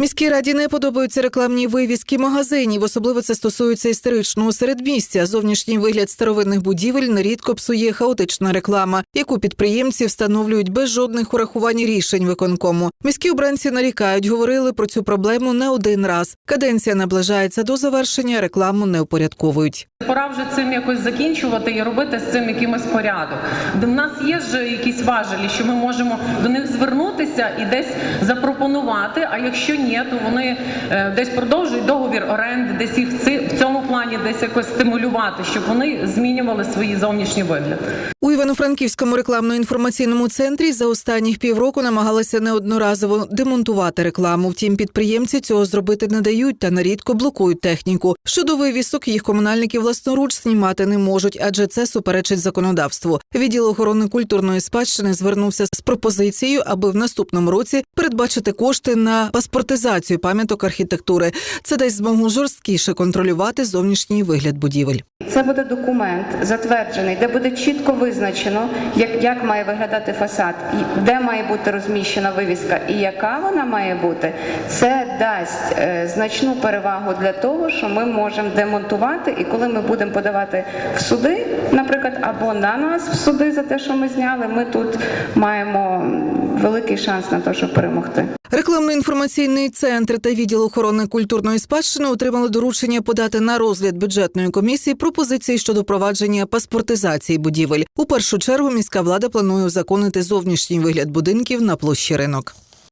Міській раді не подобаються рекламні вивіски магазинів. Особливо це стосується історичного середмістя. Зовнішній вигляд старовинних будівель нерідко псує хаотична реклама, яку підприємці встановлюють без жодних урахувань рішень виконкому. Міські обранці нарікають, говорили про цю проблему не один раз. Каденція наближається до завершення, рекламу не упорядковують. Пора вже цим якось закінчувати і робити з цим якимось порядок. Де в нас є ж якісь важелі, що ми можемо до них звернутися і десь запропонувати. А якщо ні, то вони е, десь продовжують договір оренди, десь їх в цьому плані десь якось стимулювати, щоб вони змінювали свої зовнішні вигляд. У Івано-Франківському рекламно-інформаційному центрі за останніх півроку намагалися неодноразово демонтувати рекламу. Втім, підприємці цього зробити не дають та нерідко блокують техніку. Щодо вивісок, їх комунальники власноруч знімати не можуть, адже це суперечить законодавству. Відділ охорони культурної спадщини звернувся з пропозицією, аби в наступному році передбачити кошти на паспортизацію пам'яток архітектури. Це дасть змогу жорсткіше контролювати зовнішній вигляд будівель. Це буде документ затверджений, де буде чітко визначено, як, як має виглядати фасад, і де має бути розміщена вивіска і яка вона має бути. Це дасть е, значну перевагу для того, що ми можемо демонтувати, і коли ми будемо подавати в суди, наприклад, або на нас в суди за те, що ми зняли, ми тут маємо великий шанс на те, щоб перемогти. Рекламно-інформаційний центр та відділ охорони культурної спадщини отримали доручення подати на розгляд бюджетної комісії пропозиції щодо провадження паспортизації будівель. У першу чергу міська влада планує узаконити зовнішній вигляд будинків на площі ринок.